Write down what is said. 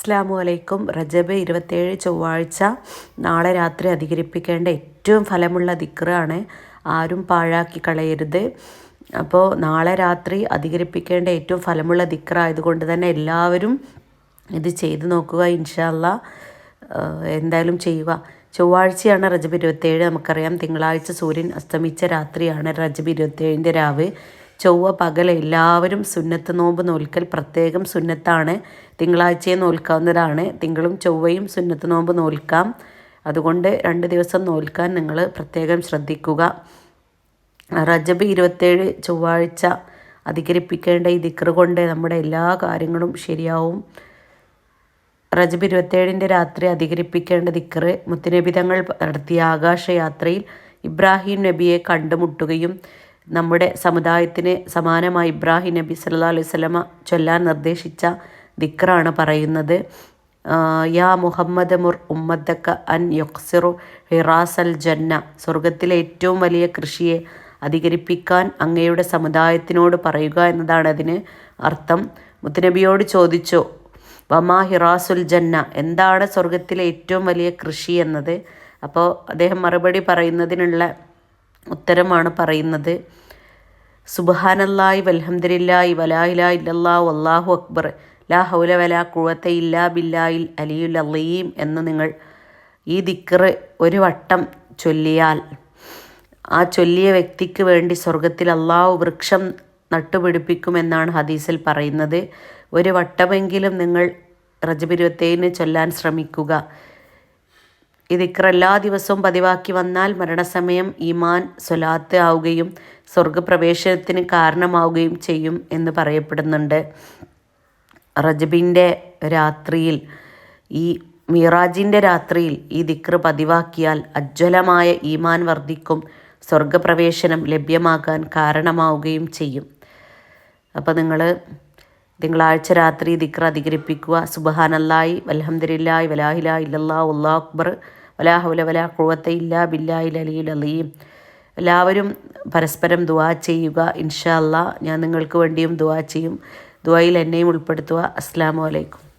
അസ്ലാമു അലൈക്കും. റജബ് ഇരുപത്തേഴ് ചൊവ്വാഴ്ച നാളെ രാത്രി അധികരിപ്പിക്കേണ്ട ഏറ്റവും ഫലമുള്ള ദിക്റാണ് ആരും പാഴാക്കി കളയരുത്. അപ്പോൾ നാളെ രാത്രി അധികരിപ്പിക്കേണ്ട ഏറ്റവും ഫലമുള്ള ദിക്റായതുകൊണ്ട് തന്നെ എല്ലാവരും ഇത് ചെയ്തു നോക്കുക ഇൻഷാല്ല എന്തായാലും ചെയ്യുക. ചൊവ്വാഴ്ചയാണ് റജബ് ഇരുപത്തേഴ് നമുക്കറിയാം തിങ്കളാഴ്ച സൂര്യൻ അസ്തമിച്ച രാത്രിയാണ് റജബ് ഇരുപത്തേഴിന്റെ രാവ്. ചൊവ്വ പകൽ എല്ലാവരും സുന്നത്ത് നോമ്പ് നോൽക്കൽ പ്രത്യേകം സുന്നത്താണ്. തിങ്കളാഴ്ചയെ നോൽക്കാവുന്നതാണ്. തിങ്കളും ചൊവ്വയും സുന്നത്ത് നോമ്പ് നോൽക്കാം. അതുകൊണ്ട് രണ്ട് ദിവസം നോൽക്കാൻ നിങ്ങൾ പ്രത്യേകം ശ്രദ്ധിക്കുക. റജബ് ഇരുപത്തേഴ് ചൊവ്വാഴ്ച അധികരിപ്പിക്കേണ്ട ഈ ദിക്റ് കൊണ്ട് നമ്മുടെ എല്ലാ കാര്യങ്ങളും ശരിയാവും. റജബ് ഇരുപത്തേഴിന്റെ രാത്രി അധികരിപ്പിക്കേണ്ട ദിക്റ് മുത്തുനബിതങ്ങൾ നടത്തിയ ആകാശയാത്രയിൽ ഇബ്രാഹിം നബിയെ കണ്ടുമുട്ടുകയും നമ്മുടെ സമുദായത്തിന് സമാനമായി ഇബ്രാഹിം നബി സല്ലാ അലൈഹി സ്വലമ ചൊല്ലാൻ നിർദ്ദേശിച്ച ദിക്റാണ് പറയുന്നത്. യാ മുഹമ്മദ് മുർ ഉമ്മദക്ക അൻ യൊക്സിറു ഹിറാസൽ ജന്ന. സ്വർഗത്തിലെ ഏറ്റവും വലിയ കൃഷിയെ അധികരിപ്പിക്കാൻ അങ്ങയുടെ സമുദായത്തിനോട് പറയുക എന്നതാണ് അതിന് അർത്ഥം. മുത്തുനബിയോട് ചോദിച്ചു വമാ ഹിറാസുൽ ജന്ന? എന്താണ് സ്വർഗത്തിലെ ഏറ്റവും വലിയ കൃഷി എന്നത്? അപ്പോൾ അദ്ദേഹം മറുപടി പറയുന്നതിനുള്ള ഉത്തരമാണ് പറയുന്നത്. സുബഹാനല്ലായി വൽഹംദില്ലായി വലാഹില ഇല്ലല്ലാ വല്ലാഹു അക്ബർ. ലാ ഹൗല വലാ കുവത്ത ഇല്ലാ ബില്ലായിൽ അലിയുൽ അലീം എന്ന് നിങ്ങൾ ഈ ദിക്കറ് ഒരു വട്ടം ചൊല്ലിയാൽ ആ ചൊല്ലിയ വ്യക്തിക്ക് വേണ്ടി സ്വർഗത്തിൽ അള്ളാഹു വൃക്ഷം നട്ടുപിടിപ്പിക്കുമെന്നാണ് ഹദീസിൽ പറയുന്നത്. ഒരു വട്ടമെങ്കിലും നിങ്ങൾ റജബിരുവത്തേന് ചൊല്ലാൻ ശ്രമിക്കുക. ദിക്ർ എല്ലാ ദിവസവും പതിവാക്കി വന്നാൽ മരണസമയം ഈമാൻ സ്വലാത്ത് ആവുകയും സ്വർഗപ്രവേശനത്തിന് കാരണമാവുകയും ചെയ്യും എന്ന് പറയപ്പെടുന്നുണ്ട്. റജബിന്റെ രാത്രിയിൽ ഈ മീറാജിന്റെ രാത്രിയിൽ ഈ ദിക്ർ പതിവാക്കിയാൽ അജ്വലമായ ഈമാൻ വർദ്ധിക്കും സ്വർഗപ്രവേശനം ലഭ്യമാക്കാൻ കാരണമാവുകയും ചെയ്യും. അപ്പോൾ നിങ്ങൾ തിങ്കളാഴ്ച രാത്രി ദിക്ർ അധികരിപ്പിക്കുക. സുബഹാനല്ലായി വലഹമ്മദില്ലായി വലാഹില ഇല്ലല്ലാ ഉള്ളാ അക്ബർ. വലാഹുല വലാ കുവത്ത ഇല്ലാ ബില്ലായി അലിയിൽ അലീം. എല്ലാവരും പരസ്പരം ദുവാ ചെയ്യുക. ഇൻഷാല്ല ഞാൻ നിങ്ങൾക്ക് വേണ്ടിയും ദുവാ ചെയ്യും. ദുവായിൽ എന്നെയും ഉൾപ്പെടുത്തുക. അസ്സാം വലൈക്കും